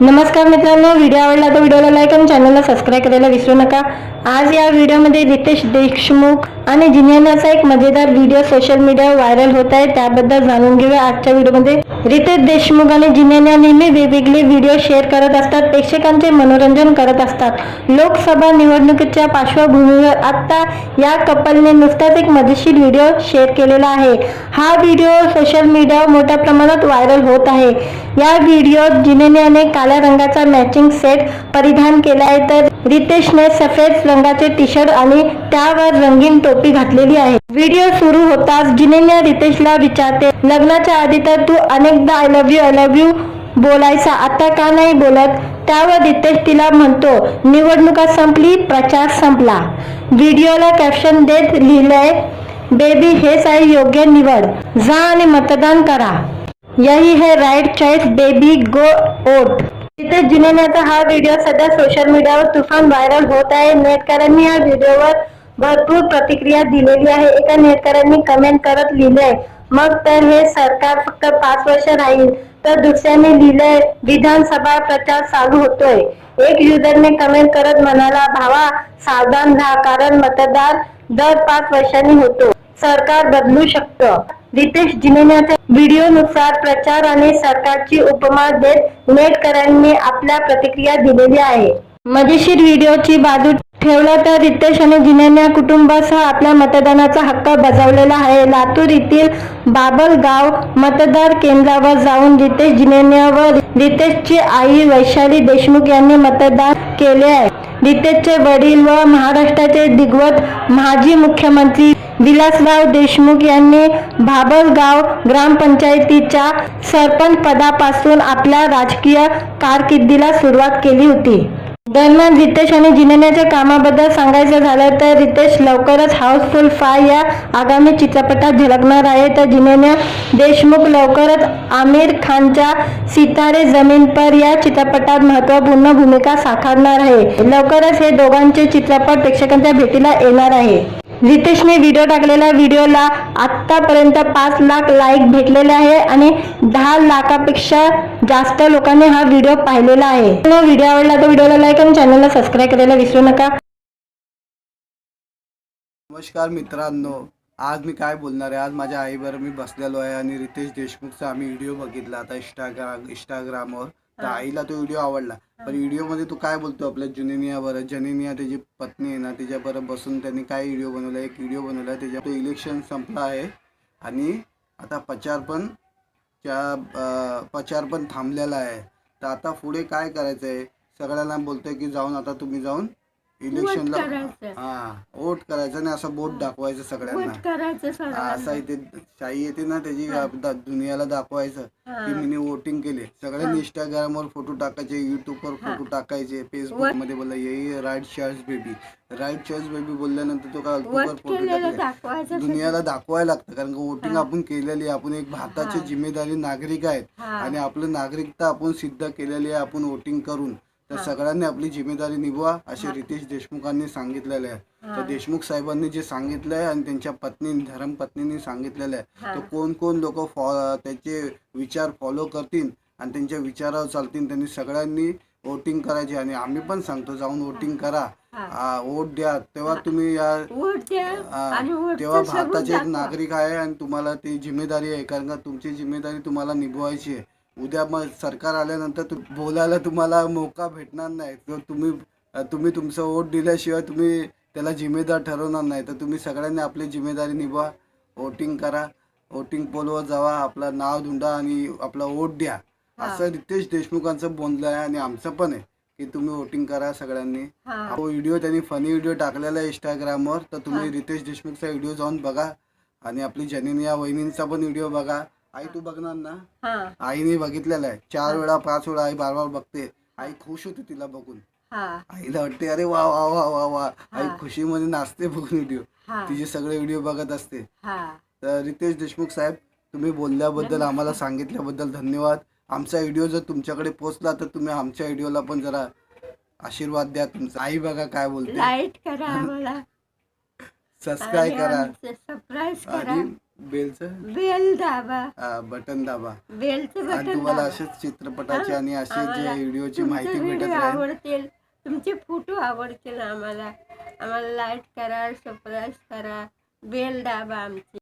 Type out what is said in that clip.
नमस्कार मित्रांनो व्हिडिओ आवडला तर व्हिडिओला लाईक आणि चॅनलला सबस्क्राईब करायला विसरू नका. आज या व्हिडिओमध्ये रितेश देशमुख आणि जिन्यानाचा एक मजेदार व्हिडिओ सोशल मीडियावर व्हायरल होत आहे. त्याबद्दल जाणून घेऊया आजच्या व्हिडिओमध्ये रितेश देशमुख आणि जिन्याना नेहमी वेगवेगळे व्हिडिओ शेअर करत असतात. प्रेक्षकांचे मनोरंजन करत असतात. लोकसभा निवडणुकीच्या पार्श्वभूमीवर आता या कपलने नुकताच एक मजेशीर व्हिडिओ शेअर केलेला आहे. हा व्हिडिओ सोशल मीडियावर मोठ्या प्रमाणात व्हायरल होत आहे. या व्हिडिओत जिनेने काळ्या रंगाचा मॅचिंग सेट परिधान केला आहे तर रितेशने सफेद रंगाचे टी शर्ट आणि त्यावर रंगीन टोपी घातलेली आहे. व्हिडिओ सुरू होताच जिनेने रितेशला विचारते लग्नाच्या आधी तर तू अनेकदा I love you I love you बोलायचा. आता का नाही बोलत? त्यावर रितेश तिला म्हणतो निवडणुका संपली प्रचार संपला. व्हिडिओला कॅप्शन देत लिहिलंय बेबी हेच आहे योग्य निवड. जा आणि मतदान करा. यही है right choice baby go vote तिथे जिनेण्याचा हा व्हिडिओ सध्या सोशल मीडियावर तुफान व्हायरल होत आहे. नेटकऱ्यांनी या व्हिडिओवर भरपूर प्रतिक्रिया दिलेली आहे. एका नेटकऱ्यांनी कमेंट करत लिहिलंय मग तर हे सरकार फक्त पाच वर्ष राहील तर दुसऱ्याने लिहिलंय विधानसभा प्रचार चालू होतोय. एक युजरने कमेंट करत म्हणाला भावा सावधान राहा कारण मतदार दर पाच वर्षांनी होतो. सरकार बदलू शकतं. रितेश जिनेण्याच्या व्हिडिओनुसार प्रचार आणि सरकारची उपमा देत नेटकऱ्यांनी आपल्या प्रतिक्रिया दिलेली आहे. मजेशीर व्हिडिओची बाजू ठेवला तर रितेश आणि जिनेन्या कुटुंबासह आपल्या मतदानाचा हक्क बजावलेला आहे. लातूर येथील बाबलगाव मतदार केंद्रावर जाऊन रितेश जिनेन्या व रितेशची आई वैशाली देशमुख यांनी मतदान केले आहे. रितेशचे वडील व महाराष्ट्राचे दिग्वत माजी मुख्यमंत्री विलासराव देशमुख यांनी भाबलगाव ग्रामपंचायतीच्या सरपंच पदापासून आपल्या राजकीय कारकिर्दीला सुरुवात केली होती. दरम्यान रितेश आणि जिनेण्याच्या कामाबद्दल सांगायचं झालं तर रितेश लवकरच हाऊसफुल फाय या आगामी चित्रपटात झलकणार आहे. तर जिनेन्या देशमुख लवकरच आमिर खानच्या सितारे जमीन पर या चित्रपटात महत्त्वपूर्ण भूमिका साकारणार आहे. लवकरच हे दोघांचे चित्रपट प्रेक्षकांच्या भेटीला येणार आहे. रितेशने व्हिडिओ टाकलेल्या व्हिडिओला आतापर्यंत पाच लाख लाईक भेटलेले आहे आणि दहा लाखापेक्षा जास्त लोकांनी हा व्हिडिओ पाहिलेला आहे. व्हिडिओ आवडला तर व्हिडिओला लाईक आणि चॅनलला सबस्क्राईब करायला विसरू नका. नमस्कार मित्रांनो. आज मी काय बोलणार आहे? आज माझ्या आईबरोबर मी बसलेलो आहे आणि रितेश देशमुखचा आम्ही व्हिडिओ बघितला आता इंस्टाग्राम इंस्टाग्रामवर तर आईला तो व्हिडिओ आवडला. पण व्हिडिओमध्ये तू काय बोलतो आपल्या जुनेनियावर जनेनिया त्याची पत्नी आहे ना तिच्याबरोबर बसून त्यांनी काय व्हिडिओ बनवला? एक व्हिडिओ बनवला त्याच्या तो इलेक्शन संपला आहे. आणि आता प्रचार पण त्या प्रचार पण थांबलेला आहे. तर आता पुढे काय करायचं आहे सगळ्यांना बोलतोय की जाऊन आता तुम्ही जाऊन इलेक्शनला हा वोट करायचं आणि असं बोट दाखवायचं सगळ्यांना. करायचं हा, असं इथे शाही येते ना त्याची दा- दुनियाला दाखवायचं. की मी वोटिंग केले. सगळ्यांनी इंस्टाग्रामवर फोटो टाकायचे युट्यूबवर फोटो टाकायचे फेसबुकमध्ये बोलला ये right choice baby right choice baby बोलल्यानंतर तो काय युट्यूबवर फोटो टाकले. दाखवायचं दुनियाला दाखवायला लागतं कारण का वोटिंग आपण केलेली आहे. आपण एक भारताची जिम्मेदारी नागरिक आहेत. आणि आपलं नागरिकता आपण सिद्ध केलेली आहे आपण वोटिंग करून. तर सगळ्यांनी आपली जिम्मेदारी निभवा असे रितेश देशमुखांनी सांगितलेले आहे. तर देशमुख साहेबांनी जे सांगितलं आहे आणि त्यांच्या पत्नी धर्मपत्नींनी सांगितलेलं आहे. तर कोण कोण लोक त्याचे विचार फॉलो करतील आणि त्यांच्या विचारावर चालतील त्यांनी सगळ्यांनी वोटिंग करायचे. आणि आम्ही पण सांगतो जाऊन वोटिंग करा. वोट द्या. तेव्हा तुम्ही या तेव्हा भारताचे एक. नागरिक आहे आणि तुम्हाला ती जिम्मेदारी आहे. कारण का तुमची जिम्मेदारी तुम्हाला निभवायची आहे. उद्या मग सरकार आल्यानंतर तु- बोलायला तुम्हाला मौका भेटणार नाही. तर तुम्ही तुम्ही तुमचं वोट दिल्याशिवाय तुम्ही त्याला जिम्मेदार ठरवणार नाही. तर तुम्ही सगळ्यांनी आपली जिम्मेदारी निभवा. वोटिंग करा. वोटिंग पोलवर जावा. आपलं नाव धुंडा आणि आपला वोट द्या. असं रितेश देशमुखांचं बोलणं आहे आणि आमचं पण आहे की तुम्ही वोटिंग करा सगळ्यांनी. हा. तो व्हिडिओ त्यांनी फनी व्हिडिओ टाकलेला आहे इंस्टाग्रामवर तर तुम्ही रितेश देशमुखचा व्हिडिओ जाऊन बघा. आणि आपली जनिनिया वहिनींचा पण व्हिडिओ बघा. आई तू बघणार ना? हा. आईने बघितलेला आहे. चार वेळा पाच वेळा आई बार बार बघते. आई खुश होते तिला बघून. हा. आईला वाटते अरे वा वा वा वा वा. आई खुशीमध्ये नाचते बघून व्हिडिओ हा. तिचे सगळे व्हिडिओ बघत असते. हा. तर रितेश देशमुख साहेब तुम्ही बोलल्याबद्दल आम्हाला सांगितल्याबद्दल धन्यवाद. आमचा व्हिडिओ जर तुमच्याकडे पोहोचला तर तुम्ही आमच्या व्हिडिओला पण जरा आशीर्वाद द्या तुमचा. आई बघा काय बोलते. लाइट करा सबस्क्राईब करा. सरप्राईज करा आणि बेलचं? बेल दाबा. बटन दाबा. बेलचं आणि बटन तुम्हाला दाबा. असेच चित्रपटाची आणि असे जे आम्हाला व्हिडिओची तुमचे माहिती भेटत व्हिडिओ राहील. आवडतील. तुमचे फोटो आवडतील आम्हाला. आम्हाला लाईक करा सबस्क्राईब करा. बेल दाबा आमची.